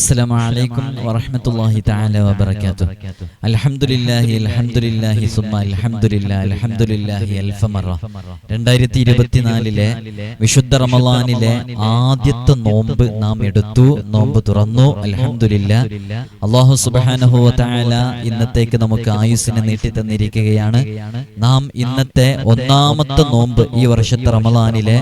السلام عليكم ورحمة الله تعالى وبركاته الحمد لله الحمد لله ثم الحمد لله الحمد لله ألف مرة രണ്ടായിരത്തി ഇരുപത്തിനാലിലെ വിശുദ്ധ റമലാനിലെ ആദ്യത്തെ നോമ്പ് നാം എടുത്തു നോമ്പ് തുറന്നു അൽഹംദുലില്ല അള്ളാഹു സുബാനഹു താല ഇന്നത്തേക്ക് നമുക്ക് ആയുസിനെ നീട്ടി തന്നിരിക്കുകയാണ് നാം ഇന്നത്തെ ഒന്നാമത്തെ നോമ്പ് ഈ വർഷത്തെ റമലാനിലെ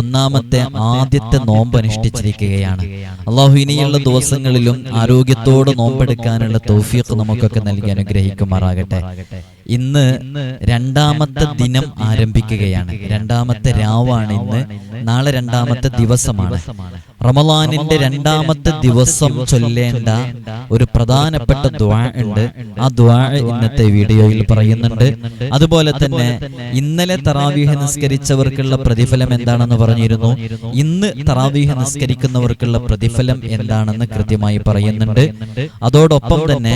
ഒന്നാമത്തെ ആദ്യത്തെ നോമ്പ് അനുഷ്ഠിച്ചിരിക്കുകയാണ് അള്ളാഹു ഇനിയുള്ള ദിവസങ്ങളിലും ആരോഗ്യത്തോട് നോമ്പെടുക്കാനുള്ള തൗഫീഖ് നമുക്കൊക്കെ നൽകി അനുഗ്രഹിക്കുമാറാകട്ടെ. ഇന്ന് രണ്ടാമത്തെ ദിനം ആരംഭിക്കുകയാണ്. രണ്ടാമത്തെ രാവാണ് ഇന്ന്. നാളെ രണ്ടാമത്തെ ദിവസമാണ്. റമലാനിന്റെ രണ്ടാമത്തെ ദിവസം ചൊല്ലേണ്ട ഒരു പ്രധാനപ്പെട്ട ദ്വാ ഉണ്ട്. ആ ദ്വാ ഇന്നത്തെ വീഡിയോയിൽ പറയുന്നുണ്ട്. അതുപോലെ തന്നെ ഇന്നലെ തറാവീഹ് നിസ്കരിച്ചവർക്കുള്ള പ്രതിഫലം എന്താണെന്ന് പറഞ്ഞിരുന്നു? ഇന്ന് തറാവീഹ് നിസ്കരിക്കുന്നവർക്കുള്ള പ്രതിഫലം എന്താണെന്ന് കൃത്യമായി പറയുന്നുണ്ട്. അതോടൊപ്പം തന്നെ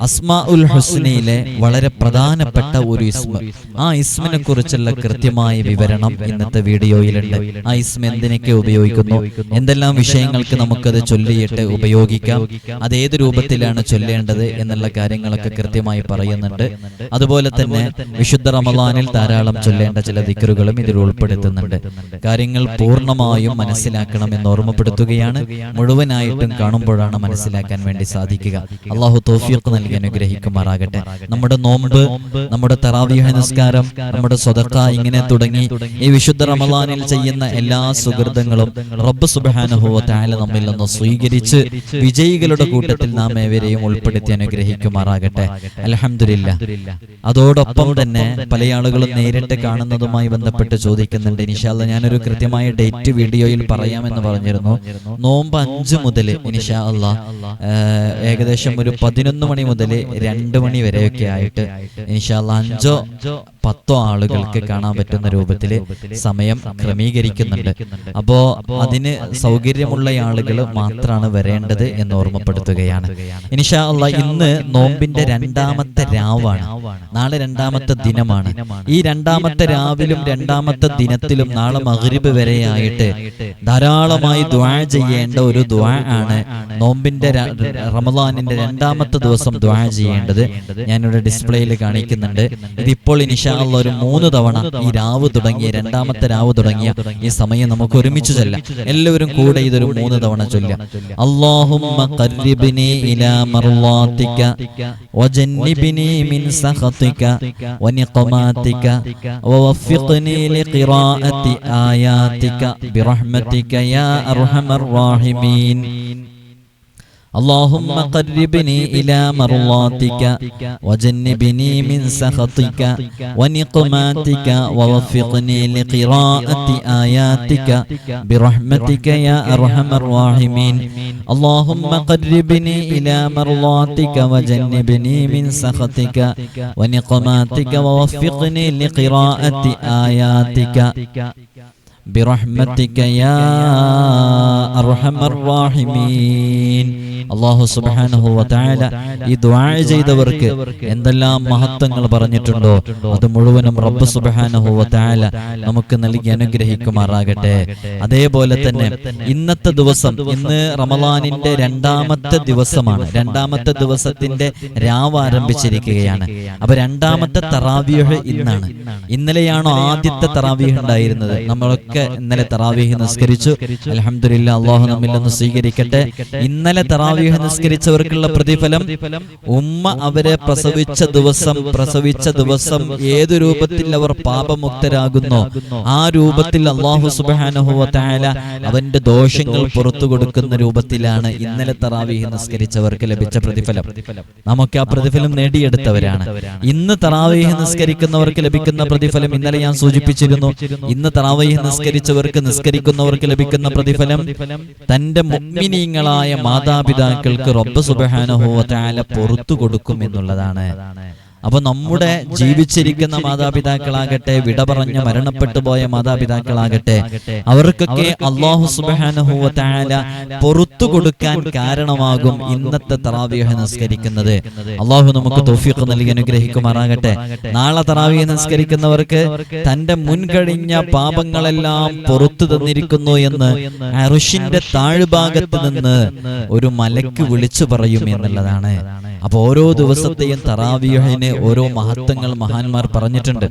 അസ്മാ ഉൽ ഹുസ്നയിലെ വളരെ പ്രധാനപ്പെട്ട ഒരു ഇസ്മ. ആ ഇസ്മിനെ കുറിച്ചുള്ള കൃത്യമായ വിവരണം ഇന്നത്തെ വീഡിയോയിലുണ്ട്. ആ ഇസ്മ എന്തിനൊക്കെ ഉപയോഗിക്കുന്നു? എന്തെല്ലാം വിഷയങ്ങൾക്ക് നമുക്കത് ചൊല്ലിയിട്ട് ഉപയോഗിക്കാം? അത് ഏത് രൂപത്തിലാണ് ചൊല്ലേണ്ടത് എന്നുള്ള കാര്യങ്ങളൊക്കെ കൃത്യമായി പറയുന്നുണ്ട്. അതുപോലെ തന്നെ വിശുദ്ധ റമദാനിൽ ധാരാളം ചൊല്ലേണ്ട ചില ദിക്കറുകളും ഇതിൽ ഉൾപ്പെടുത്തുന്നുണ്ട്. കാര്യങ്ങൾ പൂർണമായും മനസ്സിലാക്കണമെന്ന് ഓർമ്മപ്പെടുത്തുകയാണ്. മുഴുവനായിട്ടും കാണുമ്പോഴാണ് മനസ്സിലാക്കാൻ വേണ്ടി സാധിക്കുക. അള്ളാഹു തോഫിയൊക്കെ നൽകി അനുഗ്രഹിക്കുമാറാകട്ടെ. നമ്മുടെ നോമ്പ് നമ്മുടെ തറാവിയ നിസ്കാരം നമ്മുടെ സ്വതക്ക ഇങ്ങനെ തുടങ്ങി. ഈ വിശുദ്ധ റമലാനിൽ ചെയ്യുന്ന എല്ലാ സുഹൃതങ്ങളും റബ്ബ് സുബാനുഭവ താല നമ്മിൽ നിന്ന് സ്വീകരിച്ച് വിജയികളുടെ കൂട്ടത്തിൽ നാം ഏവരെയും ഉൾപ്പെടുത്തി അനുഗ്രഹിക്കുമാറാകട്ടെ. അലഹമില്ല അതോടൊപ്പം തന്നെ പല ആളുകളും നേരിട്ട് കാണുന്നതുമായി ബന്ധപ്പെട്ട് ചോദിക്കുന്നുണ്ട്. ഇനിഷാല്ല ഞാനൊരു കൃത്യമായ ഡേറ്റ് വീഡിയോയിൽ പറയാമെന്ന് പറഞ്ഞിരുന്നു. നോമ്പ് അഞ്ച് മുതൽ ഇനിഷാ അല്ല ഏകദേശം ഒരു പതിനൊന്ന് മണി മുതൽ രണ്ട് മണി വരെയൊക്കെ ആയിട്ട് ഇനിഷാല്ല അഞ്ചോ പത്തോ ആളുകൾക്ക് കാണാൻ പറ്റുന്ന രൂപത്തിൽ സമയം ക്രമീകരിക്കുന്നുണ്ട്. അപ്പോ അതിന് സൗകര്യമുള്ള ആളുകൾ മാത്രമാണ് വരേണ്ടത് എന്ന് ഓർമ്മപ്പെടുത്തുകയാണ്. ഇൻഷാ അല്ല ഇന്ന് നോമ്പിന്റെ രണ്ടാമത്തെ രാവാണ്. നാളെ രണ്ടാമത്തെ ദിനമാണ്. ഈ രണ്ടാമത്തെ രാവിലും രണ്ടാമത്തെ ദിനത്തിലും നാളെ മഗ്രിബ് വരെയായിട്ട് ധാരാളമായി ദ്വാ ചെയ്യേണ്ട ഒരു ദ്വാ ആണ് നോമ്പിന്റെ റമദാനിന്റെ രണ്ടാമത്തെ ദിവസം ദ്വാ ചെയ്യേണ്ടത് ഞാനിവിടെ ഡിസ്പ്ലേയിൽ കാണിക്കുന്നുണ്ട്. ഇതിപ്പോൾ ഇനിഷാള്ള ഒരു മൂന്ന് തവണ ഈ രാവ് തുടങ്ങിയ രണ്ടാമത്തെ രാവ് തുടങ്ങിയ ഈ സമയം നമുക്ക് ഒരുമിച്ച് ചൊല്ലാം. എല്ലാവരും കൂടെ ഇതൊരു മൂന്ന് തവണ ചൊല്ലാം ലിഖിറാഅത്തി ആയാതിക ബിറഹ്മതിക യാ അർഹമർ റാഹിമീൻ. اللهم قربني إلى مرضاتك وجنبني من سخطك ونقماتك ووفقني لقراءة آياتك برحمتك يا أرحم الراحمين. اللهم قربني إلى مرضاتك وجنبني من سخطك ونقماتك ووفقني لقراءة آياتك. برحمتك يا أرحم الراحمين. അള്ളാഹു സുബാനഹു വതാല ഈ ദ്വാ ചെയ്തവർക്ക് എന്തെല്ലാം മഹത്വങ്ങൾ പറഞ്ഞിട്ടുണ്ടോ? അത് മുഴുവനും റബ്ബ് സുബാനഹു വതാല നമുക്ക് നൽകി അനുഗ്രഹിക്കുമാറാകട്ടെ. അതേപോലെ തന്നെ ഇന്നത്തെ ദിവസം ഇന്ന് റമലാനിന്റെ രണ്ടാമത്തെ ദിവസമാണ്. രണ്ടാമത്തെ ദിവസത്തിന്റെ രാവ് ആരംഭിച്ചിരിക്കുകയാണ്. അപ്പൊ രണ്ടാമത്തെ തറാവീഹ് ഇന്നാണ്. ഇന്നലെയാണോ ആദ്യത്തെ തറാവീഹ് ഉണ്ടായിരുന്നത്? നമ്മളൊക്കെ ഇന്നലെ തറാവീഹ് നിസ്കരിച്ചു. അലഹമില്ല അള്ളാഹു നമ്മിൽ നിന്ന് സ്വീകരിക്കട്ടെ. ഇന്നലെ തറാ തറാവീഹ് നിസ്കരിച്ചവർക്കുള്ള പ്രതിഫലം ഉമ്മ അവരെ പ്രസവിച്ച ദിവസം പ്രസവിച്ച ദിവസം ഏതു രൂപത്തിൽ അവർ പാപമുക്തരാകുന്നു? ആ രൂപത്തിൽ അള്ളാഹു സുബാനുഹുവല അവന്റെ ദോഷങ്ങൾ പുറത്തു കൊടുക്കുന്ന രൂപത്തിലാണ് ഇന്നലെ തറാവീഹ് നിസ്കരിച്ചവർക്ക് ലഭിച്ച പ്രതിഫലം. നമുക്ക് ആ പ്രതിഫലം നേടിയെടുത്തവരാണ്. ഇന്ന് തറാവീഹ് നിസ്കരിക്കുന്നവർക്ക് ലഭിക്കുന്ന പ്രതിഫലം ഇന്നലെ ഞാൻ സൂചിപ്പിച്ചിരുന്നു. ഇന്ന് തറാവീഹ് നിസ്കരിച്ചവർക്ക് നിസ്കരിക്കുന്നവർക്ക് ലഭിക്കുന്ന പ്രതിഫലം തന്റെ മുഗ്മിനീങ്ങളായ മാതാപിതാ പിതാക്കൾക്ക് റബ്ബ് സുബഹാനഹുവ താല പുറത്തു കൊടുക്കും എന്നുള്ളതാണ്. അപ്പൊ നമ്മുടെ ജീവിച്ചിരിക്കുന്ന മാതാപിതാക്കളാകട്ടെ വിട പറഞ്ഞ മരണപ്പെട്ടു പോയ മാതാപിതാക്കളാകട്ടെ അവർക്കൊക്കെ അള്ളാഹു സുബാനഹുവ താല പുറത്തു കൊടുക്കാൻ കാരണമാകും ഇന്നത്തെ തറാവിയഹ നിസ്കരിക്കുന്നത്. അള്ളാഹു നമുക്ക് തോഫിക്ക് നൽകി അനുഗ്രഹിക്കുമാറാകട്ടെ. നാളെ തറാവിയ നിസ്കരിക്കുന്നവർക്ക് തന്റെ മുൻകഴിഞ്ഞ പാപങ്ങളെല്ലാം പുറത്തു തന്നിരിക്കുന്നു എന്ന് അറുഷിന്റെ താഴ്ഭാഗത്ത് നിന്ന് ഒരു മലക്ക് വിളിച്ചു പറയും എന്നുള്ളതാണ്. അപ്പൊ ഓരോ ദിവസത്തെയും തറാവിയഹിന് ഓരോ മഹത്വങ്ങൾ മഹാന്മാർ പറഞ്ഞിട്ടുണ്ട്.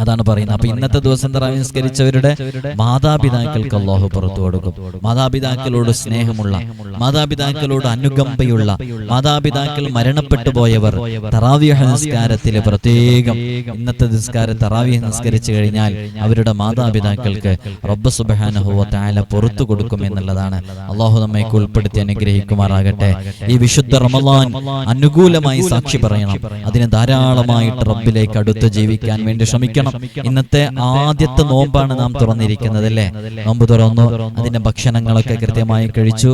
അതാണ് പറയുന്നത്. അപ്പൊ ഇന്നത്തെ ദിവസം നിസ്കരിച്ചവരുടെ മാതാപിതാക്കൾക്ക് അള്ളാഹു പുറത്തു കൊടുക്കും. മാതാപിതാക്കളോട് സ്നേഹമുള്ള മാതാപിതാക്കളോട് അനുകമ്പയുള്ള മാതാപിതാക്കൾ മരണപ്പെട്ടു പോയവർ തറാവിയ നിസ്കാരത്തിൽ പ്രത്യേകം ഇന്നത്തെ നിസ്കാരം തറാവിയ നിസ്കരിച്ചു കഴിഞ്ഞാൽ അവരുടെ മാതാപിതാക്കൾക്ക് റബ്ബ് സുബാനഹുവ പുറത്തു കൊടുക്കും എന്നുള്ളതാണ്. അള്ളാഹു നമ്മയ്ക്ക് ഉൾപ്പെടുത്തി അനുഗ്രഹിക്കുമാറാകട്ടെ. ഈ വിശുദ്ധ റമലാൻ അനുകൂലമായി സാക്ഷി പറയണം. അതിനെ ധാരാളമായിട്ട് റബ്ബിലേക്ക് അടുത്ത് ജീവിക്കാൻ വേണ്ടി ശ്രമിക്കണം. ഇന്നത്തെ ആദ്യത്തെ നോമ്പാണ് നാം തുറന്നിരിക്കുന്നത് അല്ലേ നോമ്പ് തുറന്നു അതിന്റെ ഭക്ഷണങ്ങളൊക്കെ കൃത്യമായി കഴിച്ചു.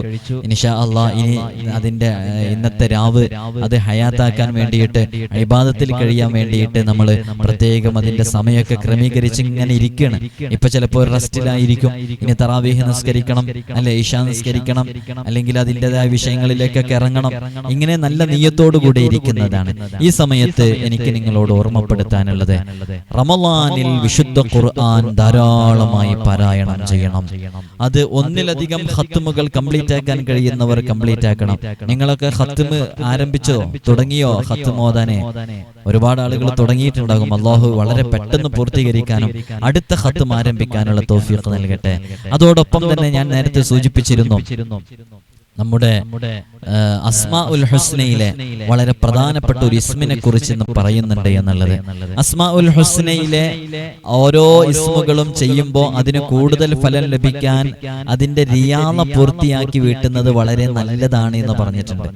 നിഷാ അള്ളാ ഇനി അതിന്റെ ഇന്നത്തെ രാവ് അത് ഹയാത്താക്കാൻ വേണ്ടിയിട്ട് അഭിബാധത്തിൽ കഴിയാൻ വേണ്ടിയിട്ട് നമ്മൾ പ്രത്യേകം അതിന്റെ സമയമൊക്കെ ക്രമീകരിച്ച് ഇങ്ങനെ ഇരിക്കണം ഇപ്പൊ ചിലപ്പോൾ റെസ്റ്റിലായിരിക്കും. ഇനി തറാവീഹ് നിസ്കരിക്കണം അല്ലെ ഈഷ നിസ്കരിക്കണം അല്ലെങ്കിൽ അതിന്റെതായ വിഷയങ്ങളിലേക്കൊക്കെ ഇറങ്ങണം. ഇങ്ങനെ നല്ല നീയത്തോടു കൂടി ഇരിക്കുന്നതാണ് ഈ സമയത്ത് എനിക്ക് നിങ്ങളോട് ഓർമ്മപ്പെടുത്താനുള്ളത്. റമലാനിൽ വിശുദ്ധ ഖുർആൻ ധാരാളമായി പാരായണം ചെയ്യണം. അത് ഒന്നിലധികം ഹത്തുമുകൾ കംപ്ലീറ്റ് ആക്കാൻ കഴിയുന്നവർ കംപ്ലീറ്റ് ആക്കണം. നിങ്ങളൊക്കെ ഹത്തുമ് ആരംഭിച്ചോ? തുടങ്ങിയോ? ഹത്തും ഓതാനെ ഒരുപാട് ആളുകൾ തുടങ്ങിയിട്ടുണ്ടാകും. അള്ളാഹു വളരെ പെട്ടെന്ന് പൂർത്തീകരിക്കാനും അടുത്ത ഹത്തും ആരംഭിക്കാനുള്ള തോഫീഖ് നൽകട്ടെ. അതോടൊപ്പം തന്നെ ഞാൻ നേരത്തെ സൂചിപ്പിച്ചിരുന്നു. നമ്മുടെ അസ്മാഉൽ അസ്മാ ഉൽ ഹുസ്നയിലെ വളരെ പ്രധാനപ്പെട്ട ഒരു ഇസ്മിനെ കുറിച്ച് ഇന്ന് പറയുന്നുണ്ട് എന്നുള്ളത്. അസ്മാ ഉൽ ഹുസ്നയിലെ ഓരോ ഇസ്മുകളും ചെയ്യുമ്പോൾ അതിന് കൂടുതൽ ഫലം ലഭിക്കാൻ അതിന്റെ റിയാള പൂർത്തിയാക്കി വീട്ടുന്നത് വളരെ നല്ലതാണ് എന്ന് പറഞ്ഞിട്ടുണ്ട്.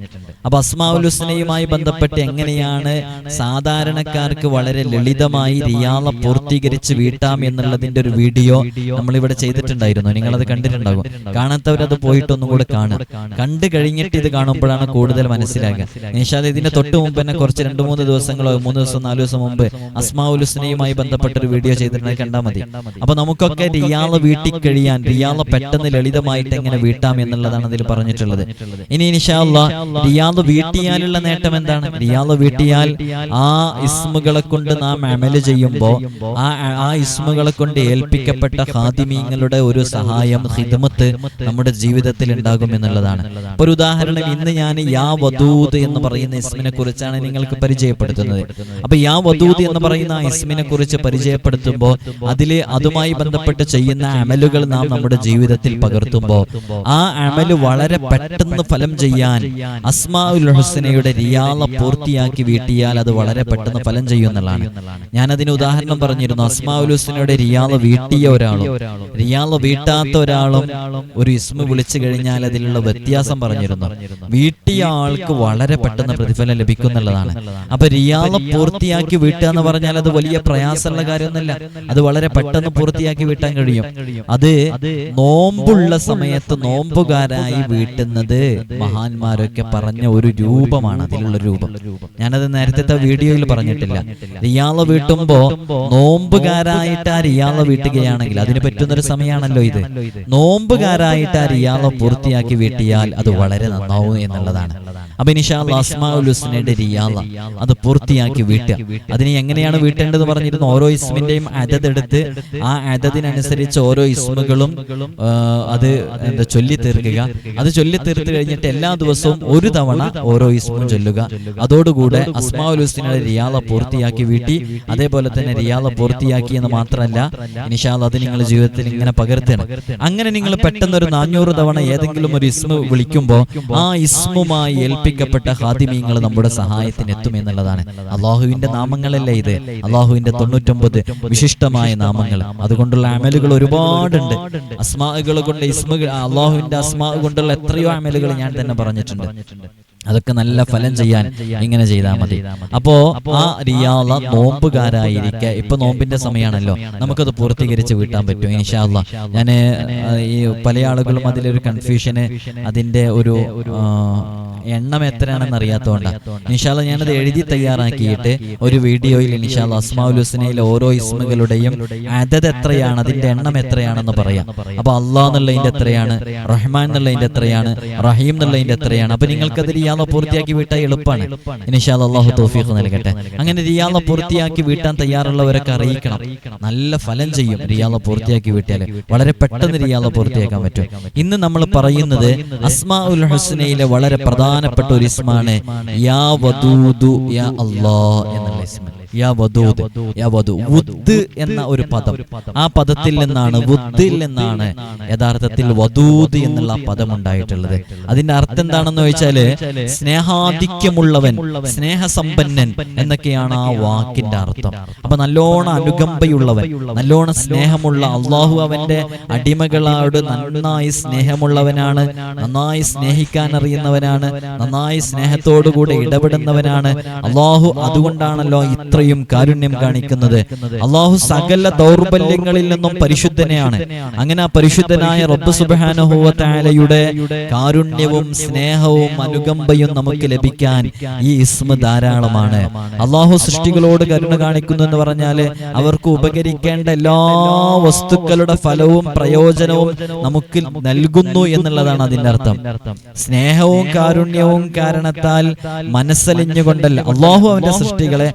അപ്പൊ അസ്മാ ഉൽ ഹുസ്നയുമായി ബന്ധപ്പെട്ട് എങ്ങനെയാണ് സാധാരണക്കാർക്ക് വളരെ ലളിതമായി റിയാള പൂർത്തീകരിച്ച് വീട്ടാം എന്നുള്ളതിന്റെ ഒരു വീഡിയോ നമ്മളിവിടെ ചെയ്തിട്ടുണ്ടായിരുന്നു. നിങ്ങളത് കണ്ടിട്ടുണ്ടാകും. കാണാത്തവരത് പോയിട്ടൊന്നും കൂടെ കാണുക. കണ്ടു കഴിഞ്ഞിട്ട് ഇത് കാണുമ്പോഴാണ് കൂടുതൽ മനസ്സിലാക്കുക നിഷാദ് ഇതിന്റെ തൊട്ട് മുമ്പ് തന്നെ കുറച്ച് രണ്ട് മൂന്ന് ദിവസങ്ങളോ മൂന്ന് ദിവസം നാല് ദിവസം മുമ്പ് അസ്മാഉലുസ്നയുമായി ബന്ധപ്പെട്ട ഒരു വീഡിയോ ചെയ്തിട്ടുണ്ടെങ്കിൽ കണ്ടാൽ മതി. അപ്പൊ നമുക്കൊക്കെ റിയാൾ വീട്ടിൽ കഴിയാൻ റിയാൾ പെട്ടെന്ന് ലളിതമായിട്ട് എങ്ങനെ വീട്ടാം എന്നുള്ളതാണ് അതിൽ പറഞ്ഞിട്ടുള്ളത്. ഇനി നിഷാല്ല റിയാൾ വീട്ടിയാലുള്ള നേട്ടം എന്താണ്? റിയാൾ വീട്ടിയാൽ ആ ഇസ്മുകളെ കൊണ്ട് നാം അമൽ ചെയ്യുമ്പോ ആ ആ ഇസ്മുകളെ കൊണ്ട് ഏൽപ്പിക്കപ്പെട്ട ഹാദിമീങ്ങളുടെ ഒരു സഹായം ഹിദമത്ത് നമ്മുടെ ജീവിതത്തിൽ ഉണ്ടാകും. എന്നുള്ളതാണ് ഇപ്പൊ ഒരു ഉദാഹരണം ഇന്ന് ഞാൻ യാ വധൂത് എന്ന് പറയുന്ന ഇസ്മിനെ കുറിച്ചാണ് നിങ്ങൾക്ക് പരിചയപ്പെടുത്തുന്നത്. അപ്പൊ യാ വധൂത് എന്ന് പറയുന്ന ഇസ്മിനെ കുറിച്ച് പരിചയപ്പെടുത്തുമ്പോൾ അതിൽ അതുമായി ബന്ധപ്പെട്ട് ചെയ്യുന്ന അമലുകൾ നാം നമ്മുടെ ജീവിതത്തിൽ പകർത്തുമ്പോൾ ആ അമൽ വളരെ പെട്ടെന്ന് ഫലം ചെയ്യാൻ അസ്മാഉൽ ഹുസ്നയുടെ റിയാള പൂർത്തിയാക്കി വീട്ടിയാൽ അത് വളരെ പെട്ടെന്ന് ഫലം ചെയ്യുന്നതാണ് എന്നുള്ളതാണ് ഞാൻ അതിന് ഉദാഹരണം പറഞ്ഞിരുന്നു അസ്മാഉൽ ഹുസ്നയുടെ ഹുസനയുടെ റിയാള വീട്ടിയ ഒരാളും. റിയാള വീട്ടാത്ത ഒരാളും ഒരു ഇസ്മ വിളിച്ചു കഴിഞ്ഞാൽ അതിലുള്ള വ്യത്യാസം പറഞ്ഞിരുന്നു. വീട്ടിയ ആൾക്ക് വളരെ പെട്ടെന്ന് പ്രതിഫലം ലഭിക്കുന്നുള്ളതാണ് അപ്പൊ റിയാള പൂർത്തിയാക്കി വീട്ടുക എന്ന് പറഞ്ഞാൽ അത് വലിയ പ്രയാസമുള്ള കാര്യമൊന്നുമില്ല. അത് വളരെ പെട്ടെന്ന് പൂർത്തിയാക്കി വീട്ടാൻ കഴിയും. അത് നോമ്പുള്ള സമയത്ത് നോമ്പുകാരായി വീട്ടുന്നത് മഹാന്മാരൊക്കെ പറഞ്ഞ ഒരു രൂപമാണ് അതിലുള്ള രൂപം. ഞാനത് നേരത്തെ വീഡിയോയിൽ പറഞ്ഞിട്ടില്ല. റിയാള വീട്ടുമ്പോ നോമ്പുകാരായിട്ട് ആ റിയാള വീട്ടുകയാണെങ്കിൽ അതിന് പറ്റുന്നൊരു സമയമാണല്ലോ ഇത്. നോമ്പുകാരായിട്ട് ആ റിയാള പൂർത്തിയാക്കി വീട്ടിയാൽ അത് വളരെ നന്നാവും എന്നുള്ളതാണ്. അപ്പൊ അസ്മാഉൽ ഹുസ്നയുടെ റിയാള. അത് പൂർത്തിയാക്കി വീട്ടുക അതിനെ എങ്ങനെയാണ് വീട്ടേണ്ടത് പറഞ്ഞിരുന്നു? ഓരോ ഇസ്മിന്റെയും അതതെടുത്ത് ആ അതതിനനുസരിച്ച് ഓരോ ഇസ്മുകളും അത് എന്താ ചൊല്ലി തീർക്കുക. അത് ചൊല്ലി തീർത്ത് കഴിഞ്ഞിട്ട് എല്ലാ ദിവസവും ഒരു തവണ ഓരോ ഇസ്മും ചൊല്ലുക. അതോടുകൂടെ അസ്മാഉൽ ഹുസ്നയുടെ റിയാള പൂർത്തിയാക്കി വീട്ടി. അതേപോലെ തന്നെ റിയാള പൂർത്തിയാക്കി എന്ന് മാത്രമല്ല ഇനിഷാൽ അത് നിങ്ങളുടെ ജീവിതത്തിൽ ഇങ്ങനെ പകർത്തണം അങ്ങനെ നിങ്ങൾ പെട്ടെന്ന് ഒരു നാനൂറ് തവണ ഏതെങ്കിലും ഒരു ഇസ്മു വിളിക്കുമ്പോൾ ആ ഇസ്മുമായി ഏൽപ്പിക്കപ്പെട്ട ഹാദിമീങ്ങൾ നമ്മുടെ സഹായത്തിന് എത്തും എന്നുള്ളതാണ്. അള്ളാഹുവിന്റെ നാമങ്ങളല്ലേ ഇത്. അള്ളാഹുവിന്റെ തൊണ്ണൂറ്റൊമ്പത് വിശിഷ്ടമായ നാമങ്ങൾ. അതുകൊണ്ടുള്ള അമലുകൾ ഒരുപാടുണ്ട്. അസ്മാകൾ കൊണ്ട് ഇസ്മുകൾ അള്ളാഹുവിന്റെ അസ്മാ കൊണ്ടുള്ള എത്രയോ അമലുകൾ ഞാൻ തന്നെ പറഞ്ഞിട്ടുണ്ട്. അതൊക്കെ നല്ല ഫലം ചെയ്യാൻ ഇങ്ങനെ ചെയ്താൽ മതി. അപ്പോ ആ റിയാള നോമ്പുകാരായിരിക്കുക ഇപ്പൊ നോമ്പിന്റെ സമയമാണല്ലോ നമുക്കത് പൂർത്തീകരിച്ച് വീട്ടാൻ പറ്റും. ഇൻഷാല്ല ഞാൻ ഈ പല ആളുകളും അതിലൊരു കൺഫ്യൂഷന് അതിന്റെ ഒരു എണ്ണം എത്രയാണെന്ന് അറിയാത്തതുകൊണ്ടാണ്. നിഷാല ഞാനത് എഴുതി തയ്യാറാക്കിയിട്ട് ഒരു വീഡിയോയിൽ നിഷാല അസ്മാഉൽ ഹുസ്നയിലെ ഓരോ ഇസ്മുകളുടെയും അതത് എത്രയാണ് അതിന്റെ എണ്ണം എത്രയാണെന്ന് പറയാം. അപ്പൊ അള്ളാഹ് എന്നുള്ളതിന്റെ എത്രയാണ് റഹ്മാൻ എന്നുള്ളതിന്റെ എത്രയാണ് റഹീം എന്നുള്ളതിന്റെ എത്രയാണ്. അപ്പൊ നിങ്ങൾക്ക് അത് റിയാള പൂർത്തിയാക്കി വീട്ടാൻ എളുപ്പമാണ് നിഷാല അള്ളാഹു തോഫീഖ് നൽകട്ടെ. അങ്ങനെ റിയാല പൂർത്തിയാക്കി വീട്ടാൻ തയ്യാറുള്ളവരൊക്കെ അറിയിക്കണം. നല്ല ഫലം ചെയ്യും. റിയാല പൂർത്തിയാക്കി വീട്ടിയാൽ വളരെ പെട്ടെന്ന് റിയാല പൂർത്തിയാക്കാൻ പറ്റും ഇന്ന് നമ്മൾ പറയുന്നത് അസ്മാ ഉൽ ഹുസ്നയിലെ വളരെ പ്രധാനപ്പെട്ട ഒരു ഇസ്മാണ് യാ വദൂദു യാ അള്ളാ എന്നുള്ള ഇസ്മ വദു എന്ന ഒരു പദം. ആ പദത്തിൽ നിന്നാണ് വുദ്ദിൽ നിന്നാണ് യഥാർത്ഥത്തിൽ വദൂദ് എന്നുള്ള പദം ഉണ്ടായിട്ടുള്ളത്. അതിന്റെ അർത്ഥം എന്താണെന്ന് ചോദിച്ചാൽ സ്നേഹാധിക്യമുള്ളവൻ സ്നേഹസമ്പന്നൻ എന്നൊക്കെയാണ് ആ വാക്കിന്റെ അർത്ഥം. അപ്പൊ നല്ലോണം അനുകമ്പയുള്ളവൻ നല്ലോണം സ്നേഹമുള്ള അള്ളാഹു അവന്റെ അടിമകളോട് നന്നായി സ്നേഹമുള്ളവനാണ് നന്നായി സ്നേഹിക്കാൻ അറിയുന്നവനാണ് നന്നായി സ്നേഹത്തോടുകൂടെ ഇടപെടുന്നവനാണ് അള്ളാഹു. അതുകൊണ്ടാണല്ലോ ഇത്രയും കാരുണ്യം കാണിക്കുന്നത്. അള്ളാഹു സകല ദൗർബല്യങ്ങളിൽ നിന്നും പരിശുദ്ധനെയാണ്. അങ്ങനെ പരിശുദ്ധനായ റബ്ബ് സുബാനുഹൂവത്തായാലയുടെ കാരുണ്യവും സ്നേഹവും അനുകമ്പയും നമുക്ക് ലഭിക്കാൻ ഈ ഇസ്മ ധാരാളമാണ്. അള്ളാഹു സൃഷ്ടികളോട് കരുണ കാണിക്കുന്നു എന്ന് പറഞ്ഞാൽ അവർക്ക് ഉപകരിക്കേണ്ട എല്ലാ വസ്തുക്കളുടെ ഫലവും പ്രയോജനവും നമുക്ക് നൽകുന്നു എന്നുള്ളതാണ് അതിന്റെ അർത്ഥം. സ്നേഹവും കാരുണ്യവും കാരണത്താൽ മനസ്സലിഞ്ഞുകൊണ്ടല്ല. അള്ളാഹു അവന്റെ സൃഷ്ടികളെ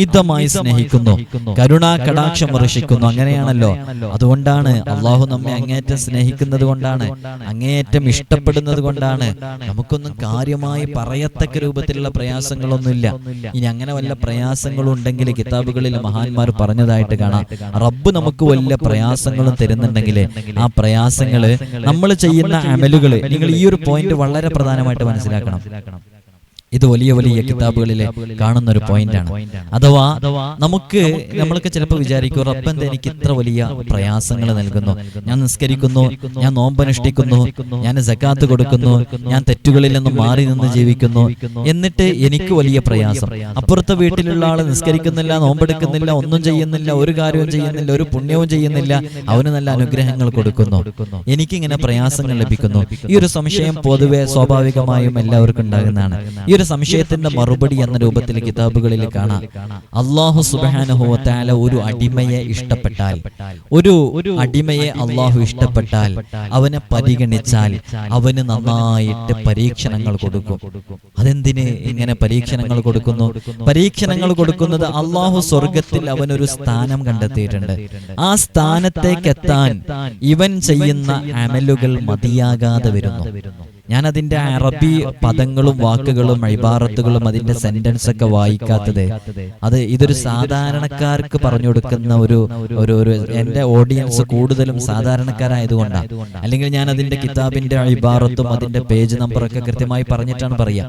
അമിതമായി സ്നേഹിക്കുന്നു. കരുണ കടാക്ഷം വർഷിക്കുന്നു അങ്ങനെയാണല്ലോ. അതുകൊണ്ടാണ് അള്ളാഹു നമ്മെ അങ്ങേയറ്റം സ്നേഹിക്കുന്നത് കൊണ്ടാണ്. അങ്ങേയറ്റം ഇഷ്ടപ്പെടുന്നത് കൊണ്ടാണ്. നമുക്കൊന്നും കാര്യമായി പറയത്തക്ക രൂപത്തിലുള്ള പ്രയാസങ്ങളൊന്നുമില്ല. ഇനി അങ്ങനെ വല്ല പ്രയാസങ്ങളും ഉണ്ടെങ്കിൽ കിതാബുകളിൽ മഹാന്മാർ പറഞ്ഞതായിട്ട് കാണാം. റബ്ബ് നമുക്ക് വല്ല പ്രയാസങ്ങളും തരുന്നുണ്ടെങ്കിൽ ആ പ്രയാസങ്ങൾ നമ്മൾ ചെയ്യുന്ന അമലുകൾ നിങ്ങൾ ഈ ഒരു പോയിന്റ് വളരെ പ്രധാനമായിട്ട് മനസ്സിലാക്കണം. ഇത് വലിയ വലിയ കിതാബുകളിലെ കാണുന്ന ഒരു പോയിന്റാണ് അഥവാ നമുക്ക് നമ്മളൊക്കെ ചിലപ്പോൾ വിചാരിക്കും റബ്ബന്ത് എനിക്ക് ഇത്ര വലിയ പ്രയാസങ്ങൾ നൽകുന്നു. ഞാൻ നിസ്കരിക്കുന്നു ഞാൻ നോമ്പനുഷ്ഠിക്കുന്നു ഞാൻ ജക്കാത്ത് കൊടുക്കുന്നു ഞാൻ തെറ്റുകളിൽ നിന്നും മാറി നിന്ന് ജീവിക്കുന്നു എന്നിട്ട് എനിക്ക് വലിയ പ്രയാസം. അപ്പുറത്തെ വീട്ടിലുള്ള ആൾ നിസ്കരിക്കുന്നില്ല നോമ്പെടുക്കുന്നില്ല ഒന്നും ചെയ്യുന്നില്ല ഒരു കാര്യവും ചെയ്യുന്നില്ല ഒരു പുണ്യവും ചെയ്യുന്നില്ല അവന് നല്ല അനുഗ്രഹങ്ങൾ കൊടുക്കുന്നു. എനിക്കിങ്ങനെ പ്രയാസങ്ങൾ ലഭിക്കുന്നു. ഈ ഒരു സംശയം പൊതുവെ സ്വാഭാവികമായും എല്ലാവർക്കും ഉണ്ടാകുന്നതാണ്. ഈ ഒരു സംശയത്തിന്റെ മറുപടി എന്ന രൂപത്തിൽ കിതാബുകളിൽ കാണാം. അള്ളാഹു സുബാനുഹോത്താല ഒരു അടിമയെ ഇഷ്ടപ്പെട്ടാൽ ഒരു അടിമയെ അള്ളാഹു ഇഷ്ടപ്പെട്ടാൽ അവനെ പരിഗണിച്ചാൽ അവന് നന്നായിട്ട് പരീക്ഷണങ്ങൾ കൊടുക്കും. അതെന്തിന് ഇങ്ങനെ പരീക്ഷണങ്ങൾ കൊടുക്കുന്നു? പരീക്ഷണങ്ങൾ കൊടുക്കുന്നത് അള്ളാഹു സ്വർഗത്തിൽ അവനൊരു സ്ഥാനം കണ്ടെത്തിയിട്ടുണ്ട്. ആ സ്ഥാനത്തേക്കെത്താൻ ഇവൻ ചെയ്യുന്ന അമലുകൾ മതിയാകാതെ വരുന്നു. ഞാൻ അതിന്റെ അറബി പദങ്ങളും വാക്കുകളും അഴിബാറത്തുകളും അതിന്റെ സെന്റൻസ് ഒക്കെ വായിക്കാത്തത്. അത് ഇതൊരു സാധാരണക്കാർക്ക് പറഞ്ഞു കൊടുക്കുന്ന ഒരു ഒരു ഒരു എന്റെ ഓഡിയൻസ് കൂടുതലും സാധാരണക്കാരായതുകൊണ്ടാണ് അല്ലെങ്കിൽ ഞാൻ അതിന്റെ കിതാബിന്റെ അഴിബാറത്തും അതിന്റെ പേജ് നമ്പറൊക്കെ കൃത്യമായി പറഞ്ഞിട്ടാണ് പറയാ.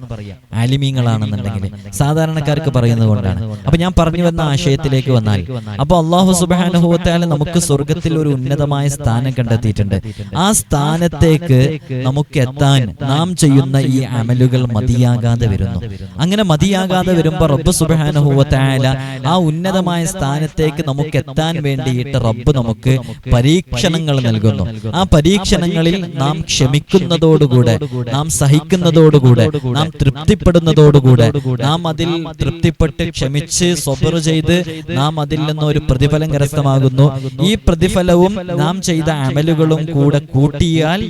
ആലിമീങ്ങളാണെന്നുണ്ടെങ്കിൽ സാധാരണക്കാർക്ക് പറയുന്നത് കൊണ്ടാണ് അപ്പൊ ഞാൻ പറഞ്ഞു വന്ന ആശയത്തിലേക്ക് വന്നാൽ അപ്പൊ അള്ളാഹു സുബാനുഭവത്താൽ നമുക്ക് സ്വർഗത്തിൽ ഒരു ഉന്നതമായ സ്ഥാനം കണ്ടെത്തിയിട്ടുണ്ട്. ആ സ്ഥാനത്തേക്ക് നമുക്ക് എത്താൻ നാം ചെയ്യുന്ന ഈ അമലുകൾ മതിയാകാതെ വരുന്നു. അങ്ങനെ മതിയാകാതെ വരുമ്പോൾ റബ്ബ് സുബാനുഭവത്തായാല ആ ഉന്നതമായ സ്ഥാനത്തേക്ക് നമുക്ക് എത്താൻ വേണ്ടിയിട്ട് റബ്ബ് നമുക്ക് പരീക്ഷണങ്ങൾ നൽകുന്നു. ആ പരീക്ഷണങ്ങളിൽ നാം ക്ഷമിക്കുന്നതോടുകൂടെ നാം സഹിക്കുന്നതോടുകൂടെ നാം തൃപ്തിപ്പെടുന്നതോടുകൂടെ നാം അതിൽ തൃപ്തിപ്പെട്ട് ക്ഷമിച്ച് സ്വബർ ചെയ്ത് നാം അതിൽ നിന്ന് ഒരു പ്രതിഫലം കരസ്ഥമാകുന്നു. ഈ പ്രതിഫലവും നാം ചെയ്ത അമലുകളും കൂടെ കൂട്ടിയാൽ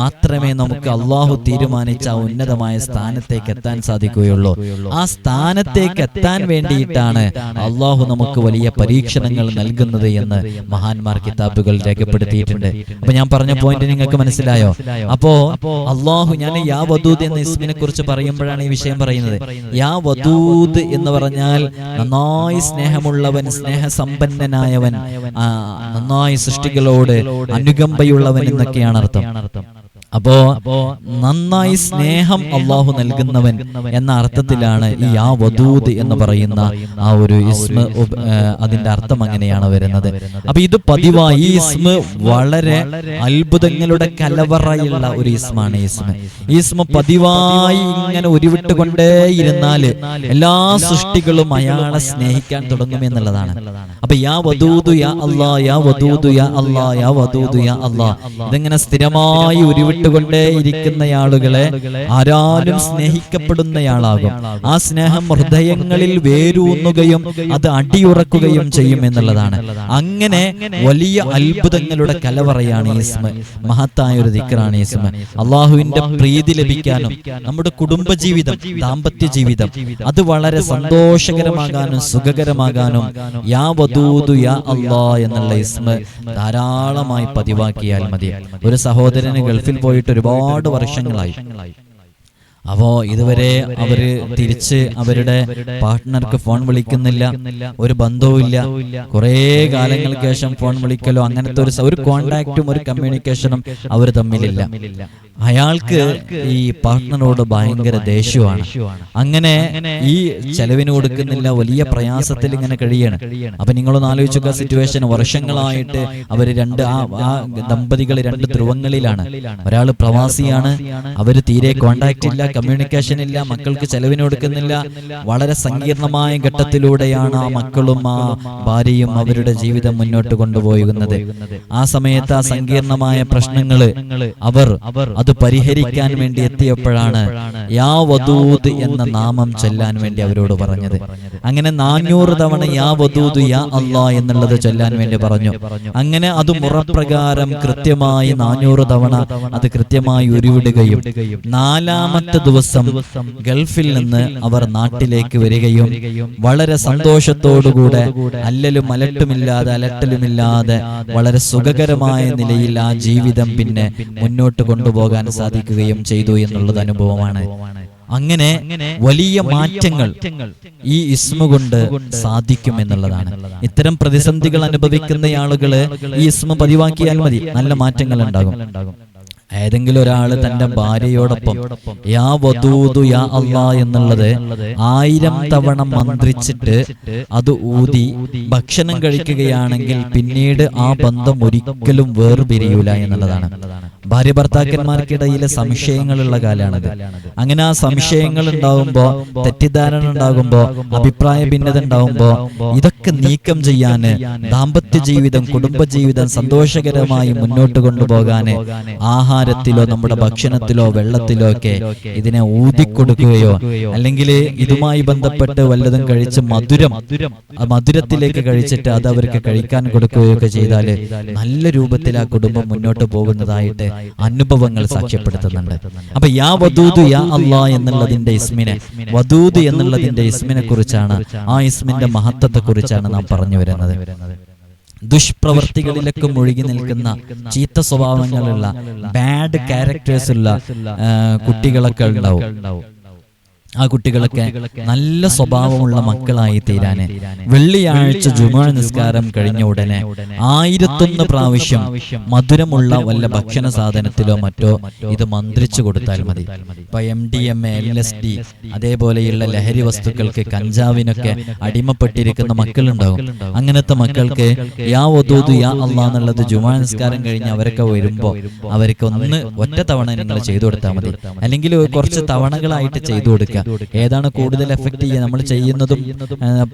മാത്രമേ നമുക്ക് അള്ളാഹു തീരുമാനിച്ച ഉന്നതമായ സ്ഥാനത്തേക്ക് എത്താൻ സാധിക്കുകയുള്ളൂ. ആ സ്ഥാനത്തേക്ക് എത്താൻ വേണ്ടിയിട്ടാണ് അള്ളാഹു നമുക്ക് വലിയ പരീക്ഷണങ്ങൾ നൽകുന്നത് എന്ന് മഹാന്മാർ കിതാബുകൾ രേഖപ്പെടുത്തിയിട്ടുണ്ട്. അപ്പൊ ഞാൻ പറഞ്ഞ പോയിന്റ് നിങ്ങൾക്ക് മനസ്സിലായോ? അപ്പോ അള്ളാഹു ഞാൻ യാ വദൂദ് എന്ന ഇസ്മിനെ കുറിച്ച് പറയുമ്പോഴാണ് ഈ വിഷയം പറയുന്നത്. യാ വദൂദ് എന്ന് പറഞ്ഞാൽ നന്നായി സ്നേഹമുള്ളവൻ സ്നേഹസമ്പന്നനായവൻ നന്നായി സൃഷ്ടികളോട് അനുകമ്പയുള്ളവൻ എന്നൊക്കെയാണ് അർത്ഥം. അപ്പോ അപ്പോ നന്നായി സ്നേഹം അള്ളാഹു നൽകുന്നവൻ എന്ന അർത്ഥത്തിലാണ് ഈ യാ വദൂദ് എന്ന് പറയുന്ന ആ ഒരു ഇസ്മ അതിന്റെ അർത്ഥം അങ്ങനെയാണ് വരുന്നത്. അപ്പൊ ഇത് പതിവായി ഈ ഇസ്മ വളരെ അത്ഭുതങ്ങളുടെ കലവറയുള്ള ഒരു ഇസ്മാണ് ഇസ്മ. ഈ ഇസ്മ പതിവായി ഇങ്ങനെ ഉരുവിട്ടുകൊണ്ടേയിരുന്നാൽ എല്ലാ സൃഷ്ടികളും അയാളെ സ്നേഹിക്കാൻ തുടങ്ങും എന്നുള്ളതാണ്. അപ്പൊ യാ വദൂദു യാ അല്ലാ യാ വദൂദു യാ അല്ലാ യാ വദൂദു യാ അല്ലാ ഇതിങ്ങനെ സ്ഥിരമായി ഉരുവിട്ട് ഉരുവിട്ടുകൊണ്ടേയിരിക്കുന്ന ആളുകളെ ആരാലും സ്നേഹിക്കപ്പെടുന്നയാളാകും. ആ സ്നേഹം ഹൃദയങ്ങളിൽ വേരൂന്നുകയും അത് അടിയുറക്കുകയും ചെയ്യും എന്നുള്ളതാണ്. അങ്ങനെ വലിയ അത്ഭുതങ്ങളുടെ കലവറയാണ് ഈസ്മ. മഹത്തായ ഒരു ദിക്കറാണ് ഈസ്മ. അള്ളാഹുവിന്റെ പ്രീതി ലഭിക്കാനും നമ്മുടെ കുടുംബജീവിതം ദാമ്പത്യ ജീവിതം അത് വളരെ സന്തോഷകരമാകാനും സുഖകരമാകാനും യാ വധൂതു യാ അള്ളാ എന്നുള്ള ഇസ്മ ധാരാളമായി പതിവാക്കിയാൽ മതി. ഒരു സഹോദരന് ഗൾഫിൽ പോയിട്ട് ഒരുപാട് വർഷങ്ങളായി. അപ്പോ ഇതുവരെ അവർ തിരിച്ച് അവരുടെ പാർട്ട്ണർക്ക് ഫോൺ വിളിക്കുന്നില്ല. ഒരു ബന്ധവുമില്ല. കുറേ കാലങ്ങൾക്ക് ശേഷം ഫോൺ വിളിക്കലോ അങ്ങനത്തെ ഒരു ഒരു കോണ്ടാക്റ്റും ഒരു കമ്മ്യൂണിക്കേഷനും അവർ തമ്മിലില്ല. അയാൾക്ക് ഈ പാർട്ട്ണറോട് ഭയങ്കര ദേഷ്യമാണ്. അങ്ങനെ ഈ ചെലവിന് കൊടുക്കുന്നില്ല വലിയ പ്രയാസത്തിൽ ഇങ്ങനെ കഴിയാണ്. അപ്പൊ നിങ്ങളൊന്ന് ആലോചിക്കുക സിറ്റുവേഷൻ വർഷങ്ങളായിട്ട് അവർ രണ്ട് ആ ആ ദമ്പതികൾ രണ്ട് ധ്രുവങ്ങളിലാണ്. ഒരാൾ പ്രവാസിയാണ്. അവർ തീരെ കോണ്ടാക്ട് ഇല്ല. കമ്മ്യൂണിക്കേഷൻ ഇല്ല മക്കൾക്ക് ചെലവിന് കൊടുക്കുന്നില്ല. വളരെ സങ്കീർണമായ ഘട്ടത്തിലൂടെയാണ് ആ മക്കളും ആ ഭാര്യയും അവരുടെ ജീവിതം മുന്നോട്ട് കൊണ്ടുപോകുന്നത് ആ സമയത്ത് ആ സങ്കീർണമായ പ്രശ്നങ്ങൾ അവർ അത് പരിഹരിക്കാൻ വേണ്ടി എത്തിയപ്പോഴാണ് യാ വധൂത് എന്ന നാമം ചെല്ലാൻ വേണ്ടി അവരോട് പറഞ്ഞത്. അങ്ങനെ നാനൂറ് തവണ യാ വധൂത് യാ അള്ളാ എന്നുള്ളത് ചൊല്ലാൻ വേണ്ടി പറഞ്ഞു. അങ്ങനെ അത് മുറപ്രകാരം കൃത്യമായി നാനൂറ് തവണ അത് കൃത്യമായി ഉരുവിടുകയും നാലാമത്തെ ദിവസം ഗൾഫിൽ നിന്ന് അവർ നാട്ടിലേക്ക് വരികയും വളരെ സന്തോഷത്തോടുകൂടെ അല്ലലും അലട്ടുമില്ലാതെ അലട്ടലുമില്ലാതെ വളരെ സുഖകരമായ നിലയിൽ ആ ജീവിതം പിന്നെ മുന്നോട്ട് കൊണ്ടുപോകാൻ സാധിക്കുകയും ചെയ്തു എന്നുള്ളത് അനുഭവമാണ്. അങ്ങനെ വലിയ മാറ്റങ്ങൾ ഈ ഇസ്മ കൊണ്ട് സാധിക്കും എന്നുള്ളതാണ്. ഇത്തരം പ്രതിസന്ധികൾ അനുഭവിക്കുന്ന ആളുകൾ ഈ ഇസ്മ പതിവാക്കിയാൽ മതി. നല്ല മാറ്റങ്ങൾ ഉണ്ടാകും. ഏതെങ്കിലും ഒരാൾ തന്റെ ഭാര്യയോടൊപ്പം യാ വധൂതു യാ അള്ളാ എന്നുള്ളത് ആയിരം തവണ മന്ത്രിച്ചിട്ട് അത് ഊതി ഭക്ഷണം കഴിക്കുകയാണെങ്കിൽ പിന്നീട് ആ ബന്ധം ഒരിക്കലും വേർപിരിയൂല എന്നുള്ളതാണ്. ഭാര്യ ഭർത്താക്കന്മാർക്കിടയിലെ സംശയങ്ങളുള്ള കാലമാണത്. അങ്ങനെ ആ സംശയങ്ങൾ ഉണ്ടാകുമ്പോ തെറ്റിദ്ധാരണ ഉണ്ടാകുമ്പോ അഭിപ്രായ ഭിന്നത ഉണ്ടാകുമ്പോ ഇതൊക്കെ നീക്കം ചെയ്യാന് ദാമ്പത്യ ജീവിതം കുടുംബജീവിതം സന്തോഷകരമായി മുന്നോട്ട് കൊണ്ടുപോകാന് ആഹാരത്തിലോ നമ്മുടെ ഭക്ഷണത്തിലോ വെള്ളത്തിലോ ഒക്കെ ഇതിനെ ഊതിക്കൊടുക്കുകയോ അല്ലെങ്കിൽ ഇതുമായി ബന്ധപ്പെട്ട് വല്ലതും കഴിച്ച് മധുരം മധുരത്തിലേക്ക് കഴിച്ചിട്ട് അത് അവർക്ക് കഴിക്കാൻ കൊടുക്കുകയോ ഒക്കെ ചെയ്താൽ നല്ല രൂപത്തിൽ ആ കുടുംബം മുന്നോട്ട് പോകുന്നതായിട്ട് അനുഭവങ്ങൾ സാക്ഷ്യപ്പെടുത്തുന്നുണ്ട്. അപ്പൊ യാ വധൂതു യാ അള്ളാ എന്നുള്ളതിന്റെ ഇസ്മിനെ വദൂദ് എന്നുള്ളതിന്റെ ഇസ്മിനെ കുറിച്ചാണ് ആ ഇസ്മിന്റെ മഹത്വത്തെ കുറിച്ചാണ് നാം പറഞ്ഞു വരുന്നത്. ദുഷ്പ്രവർത്തികളിലൊക്കെ മുഴുകി നിൽക്കുന്ന ചീത്ത സ്വഭാവങ്ങളുള്ള ബാഡ് ക്യാരക്ടേഴ്സ് ഉള്ള കുട്ടികളൊക്കെ ഉണ്ടാവും. ആ കുട്ടികളൊക്കെ നല്ല സ്വഭാവമുള്ള മക്കളായി തീരാന്. വെള്ളിയാഴ്ച ജുമാ നിസ്കാരം കഴിഞ്ഞ ഉടനെ ആയിരത്തൊന്ന് പ്രാവശ്യം മധുരമുള്ള വല്ല ഭക്ഷണ സാധനത്തിലോ മറ്റോ ഇത് മന്ത്രിച്ചു കൊടുത്താൽ മതി. ഇപ്പൊ M D M A L S D അതേപോലെയുള്ള ലഹരി വസ്തുക്കൾക്ക് കഞ്ചാവിനൊക്കെ അടിമപ്പെട്ടിരിക്കുന്ന മക്കളുണ്ടാവും. അങ്ങനത്തെ മക്കൾക്ക് യാ ഒതൂതു യാ അള്ളാ എന്നുള്ളത് ജുമാ നിസ്കാരം കഴിഞ്ഞ് അവരൊക്കെ വരുമ്പോ അവർക്ക് ഒന്ന് ഒറ്റ തവണ നിങ്ങൾ ചെയ്തു കൊടുത്താൽ മതി. അല്ലെങ്കിൽ കുറച്ച് തവണകളായിട്ട് ചെയ്തു കൊടുക്കുക. ഏതാണ് കൂടുതൽ എഫക്റ്റ് ചെയ്യുക? നമ്മൾ ചെയ്യുന്നതും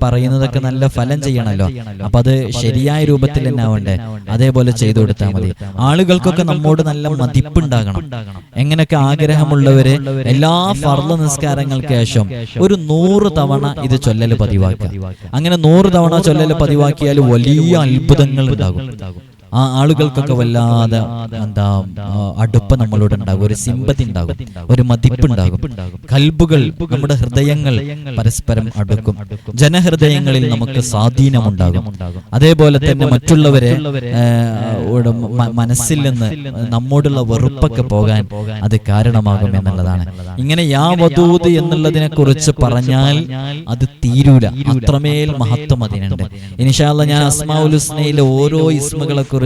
പറയുന്നതൊക്കെ നല്ല ഫലം ചെയ്യണമല്ലോ അപ്പൊ അത് ശരിയായ രൂപത്തിൽ തന്നെ ആവണ്ടേ? അതേപോലെ ചെയ്തു കൊടുത്താൽ മതി. ആളുകൾക്കൊക്കെ നമ്മോട് നല്ല മതിപ്പുണ്ടാകണം. എങ്ങനെയൊക്കെ ആഗ്രഹമുള്ളവര് എല്ലാ ഫർള നിസ്കാരങ്ങൾക്ക് ശേഷം ഒരു നൂറ് തവണ ഇത് ചൊല്ലല് പതിവാക്കുക. അങ്ങനെ നൂറ് തവണ ചൊല്ലല് പതിവാക്കിയാൽ വലിയ അത്ഭുതങ്ങൾ ഉണ്ടാകും. ആ ആളുകൾക്കൊക്കെ വല്ലാതെ എന്താ അടുപ്പ് നമ്മളോട് ഉണ്ടാകും ഒരു സിമ്പതി ഉണ്ടാകും ഒരു മതിപ്പുണ്ടാകും. കൽബുകൾ നമ്മുടെ ഹൃദയങ്ങൾ പരസ്പരം അടുക്കും. ജനഹൃദയങ്ങളിൽ നമുക്ക് സ്വാധീനമുണ്ടാകും. അതേപോലെ തന്നെ മറ്റുള്ളവരെ മനസ്സിൽ നിന്ന് നമ്മോടുള്ള വെറുപ്പൊക്കെ പോകാൻ അത് കാരണമാകും എന്നുള്ളതാണ്. ഇങ്ങനെ യാ വധൂത് എന്നുള്ളതിനെ കുറിച്ച് പറഞ്ഞാൽ അത് തീരൂല. അത്രമേൽ മഹത്വം അതിനുണ്ട്. ഇനിഷാല്ല ഞാൻ അസ്മാഉൽ ഹുസ്നയിലെ ഓരോ ഇസ്മകളെ കുറിച്ചും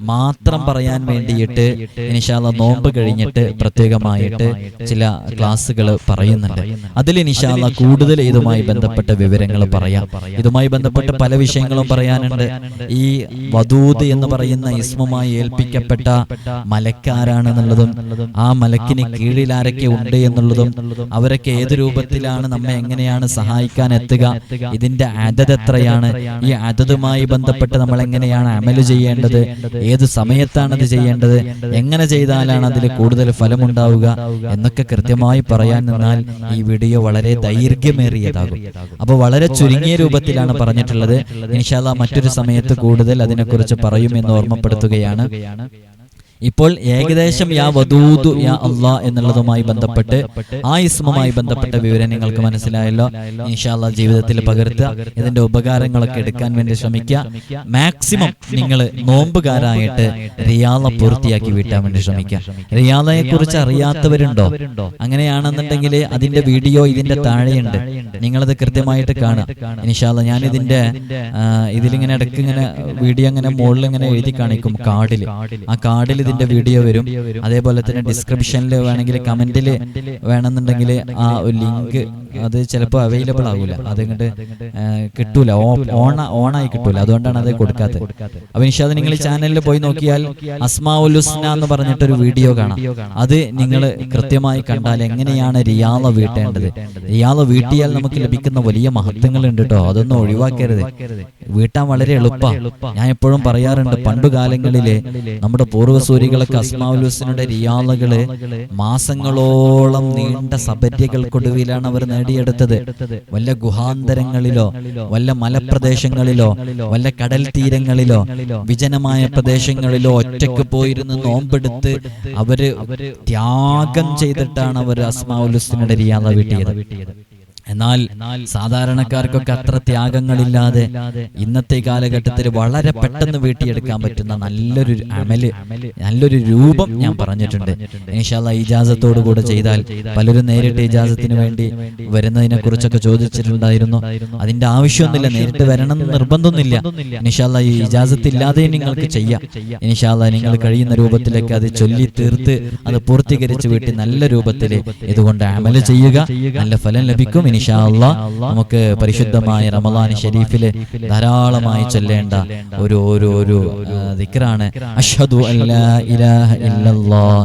മാത്രം പറയാൻ വേണ്ടിയിട്ട് ഇനിഷാല നോമ്പ് കഴിഞ്ഞിട്ട് പ്രത്യേകമായിട്ട് ചില ക്ലാസ്സുകൾ പറയുന്നുണ്ട്. അതിൽ ഇനിഷാല കൂടുതൽ ഇതുമായി ബന്ധപ്പെട്ട വിവരങ്ങൾ പറയാം. ഇതുമായി ബന്ധപ്പെട്ട് പല വിഷയങ്ങളും പറയാനുണ്ട്. ഈ വധൂത് എന്ന് പറയുന്ന ഇസ്മുമായി ഏൽപ്പിക്കപ്പെട്ട മലക്കാരാണെന്നുള്ളതും ആ മലക്കിന് കീഴിൽ ആരൊക്കെ ഉണ്ട് എന്നുള്ളതും അവരൊക്കെ ഏത് രൂപത്തിലാണ് നമ്മെ എങ്ങനെയാണ് സഹായിക്കാൻ എത്തുക? ഇതിന്റെ അതത് എത്രയാണ്? ഈ അതതുമായി ബന്ധപ്പെട്ട് നമ്മൾ എങ്ങനെയാണ് അമൽ ചെയ്യേണ്ടത് ചെയ്യേണ്ടത് ഏത് സമയത്താണ് അത് ചെയ്യേണ്ടത് എങ്ങനെ ചെയ്താലാണ് അതിൽ കൂടുതൽ ഫലമുണ്ടാവുക എന്നൊക്കെ കൃത്യമായി പറയാൻ നിന്നാൽ ഈ വീഡിയോ വളരെ ദൈർഘ്യമേറിയതാകും. അപ്പോൾ വളരെ ചുരുങ്ങിയ രൂപത്തിലാണ് പറഞ്ഞിട്ടുള്ളത്. ഇൻഷാല്ല മറ്റൊരു സമയത്ത് കൂടുതൽ അതിനെക്കുറിച്ച് പറയും എന്ന് ഓർമ്മപ്പെടുത്തുകയാണ്. ഇപ്പോൾ ഏകദേശം യാ വദൂദു യാ അള്ളാ എന്നുള്ളതുമായി ബന്ധപ്പെട്ട് ആ ഇസ്മുമായി ബന്ധപ്പെട്ട വിവരം നിങ്ങൾക്ക് മനസ്സിലായല്ലോ. ഇൻഷാല്ല ജീവിതത്തിൽ പകർത്തുക. ഇതിന്റെ ഉപകാരങ്ങളൊക്കെ എടുക്കാൻ വേണ്ടി ശ്രമിക്കുക. മാക്സിമം നിങ്ങൾ നോമ്പുകാരായിട്ട് റിയാള പൂർത്തിയാക്കി വീട്ടാൻ വേണ്ടി ശ്രമിക്കുക. റിയാളയെ കുറിച്ച് അറിയാത്തവരുണ്ടോ? അങ്ങനെയാണെന്നുണ്ടെങ്കിൽ അതിന്റെ വീഡിയോ ഇതിന്റെ താഴെയുണ്ട്. നിങ്ങളത് കൃത്യമായിട്ട് കാണുക. ഇൻഷാല്ല ഞാൻ ഇതിന്റെ ഇതിലിങ്ങനെ ഇടയ്ക്ക് ഇങ്ങനെ വീഡിയോ ഇങ്ങനെ മുകളിൽ ഇങ്ങനെ എഴുതി കാണിക്കും കാർഡിൽ ആ കാർഡിൽ ഇതിന്റെ വീഡിയോ വരും. അതേപോലെ തന്നെ ഡിസ്ക്രിപ്ഷനിൽ വേണമെങ്കിൽ കമന്റിൽ വേണമെന്നുണ്ടെങ്കിൽ ആ ഒരു ലിങ്ക് അത് ചിലപ്പോൾ അവൈലബിൾ ആകൂല അതുകൊണ്ട് കിട്ടൂല. ഓൺ ഓണായി കിട്ടൂല. അതുകൊണ്ടാണ് അത് കൊടുക്കാത്തത്. അപ്പൊ നിഷാദ് നിങ്ങൾ ചാനലിൽ പോയി നോക്കിയാൽ അസ്മാഉൽ ഉലുസ്ന എന്ന് പറഞ്ഞിട്ടൊരു വീഡിയോ കാണാം. അത് നിങ്ങൾ കൃത്യമായി കണ്ടാൽ എങ്ങനെയാണ് റിയാള വീട്ടേണ്ടത്? റിയാള വീട്ടിയാൽ നമുക്ക് ലഭിക്കുന്ന വലിയ മഹത്വങ്ങൾ ഉണ്ട് കേട്ടോ. അതൊന്നും ഒഴിവാക്കരുത്. വീട്ടാൻ വളരെ എളുപ്പമാണ് ഞാൻ എപ്പോഴും പറയാറുണ്ട് പണ്ടു കാലങ്ങളിലെ നമ്മുടെ പൂർവസൂരികളൊക്കെ അസ്മാഉൽ ഹുസ്നയുടെ റിയാളകൾ മാസങ്ങളോളം നീണ്ട സബര്യകൾക്കൊടുവിലാണ് അവർ നേടിയെടുത്തത്. വല്ല ഗുഹാന്തരങ്ങളിലോ വല്ല മലപ്രദേശങ്ങളിലോ വല്ല കടൽ തീരങ്ങളിലോ വിജനമായ പ്രദേശങ്ങളിലോ ഒറ്റയ്ക്ക് പോയിരുന്ന് നോമ്പെടുത്ത് അവർ ത്യാഗം ചെയ്തിട്ടാണ് അവർ അസ്മാഉൽ ഹുസ്നയുടെ റിയാള വീട്ടിയത്. എന്നാൽ സാധാരണക്കാർക്കൊക്കെ അത്ര ത്യാഗങ്ങളില്ലാതെ ഇന്നത്തെ കാലഘട്ടത്തിൽ വളരെ പെട്ടെന്ന് വീട്ടിയെടുക്കാൻ പറ്റുന്ന നല്ലൊരു അമൽ നല്ലൊരു രൂപം ഞാൻ പറഞ്ഞിട്ടുണ്ട്. ഇൻഷാല്ല ഇജാസത്തോടു കൂടെ ചെയ്താൽ പലരും നേരിട്ട് ഇജാസത്തിന് വേണ്ടി വരുന്നതിനെ കുറിച്ചൊക്കെ ചോദിച്ചിട്ടുണ്ടായിരുന്നു. അതിന്റെ ആവശ്യമൊന്നുമില്ല നേരിട്ട് വരണം എന്ന് നിർബന്ധമൊന്നുമില്ല. ഇൻഷാല്ല ഈ ഇജാസത്ത് ഇല്ലാതെ നിങ്ങൾക്ക് ചെയ്യാം. ഇൻഷാല്ല നിങ്ങൾ കഴിയുന്ന രൂപത്തിലേക്ക് അത് ചൊല്ലി തീർത്ത് അത് പൂർത്തീകരിച്ച് വീട്ടിൽ നല്ല രൂപത്തിൽ ഇതുകൊണ്ട് അമൽ ചെയ്യുക. നല്ല ഫലം ലഭിക്കും. ഇൻഷാ അല്ലാ നമുക്ക് പരിശുദ്ധമായ റമദാൻ ഷരീഫിൽ ധാരാളമായി ചൊല്ലേണ്ട ഒരു ഒരു ഒരു ആ, ദിക്റാണ്. അഷ്ഹദു അല്ലാ ഇലാഹ ഇല്ലല്ലാഹ്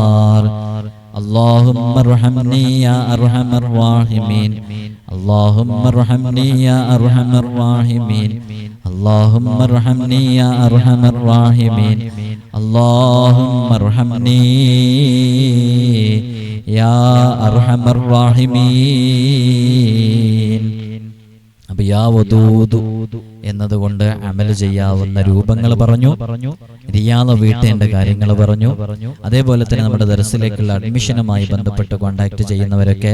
اللهم ارحمني يا ارحم الراحمين اللهم ارحمني يا ارحم الراحمين اللهم ارحمني يا ارحم الراحمين اللهم ارحمني يا ارحم الراحمين ابي يا ودود എന്നതുകൊണ്ട് അമൽ ചെയ്യാവുന്ന രൂപങ്ങൾ പറഞ്ഞു പറഞ്ഞു റിയാദ വീട്ടേണ്ട കാര്യങ്ങൾ പറഞ്ഞു. പറഞ്ഞു അതേപോലെ തന്നെ നമ്മുടെ ദർസിലേക്കുള്ള അഡ്മിഷനുമായി ബന്ധപ്പെട്ട് കോണ്ടാക്ട് ചെയ്യുന്നവരൊക്കെ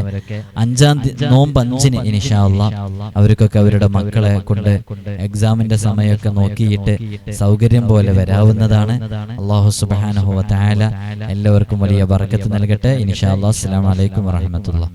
അഞ്ചാം നോമ്പ് അഞ്ചിന് ഇനിഷാള്ള അവർക്കൊക്കെ അവരുടെ മക്കളെ കൊണ്ട് എക്സാമിന്റെ സമയമൊക്കെ നോക്കിയിട്ട് സൗകര്യം പോലെ വരാവുന്നതാണ്. അള്ളാഹു സുബാന എല്ലാവർക്കും വലിയ ബർക്കത്ത് നൽകട്ടെ. ഇനിഷാ അള്ളാഹ് അസ്സലാമു അലൈക്കും വറഹമത്തുള്ള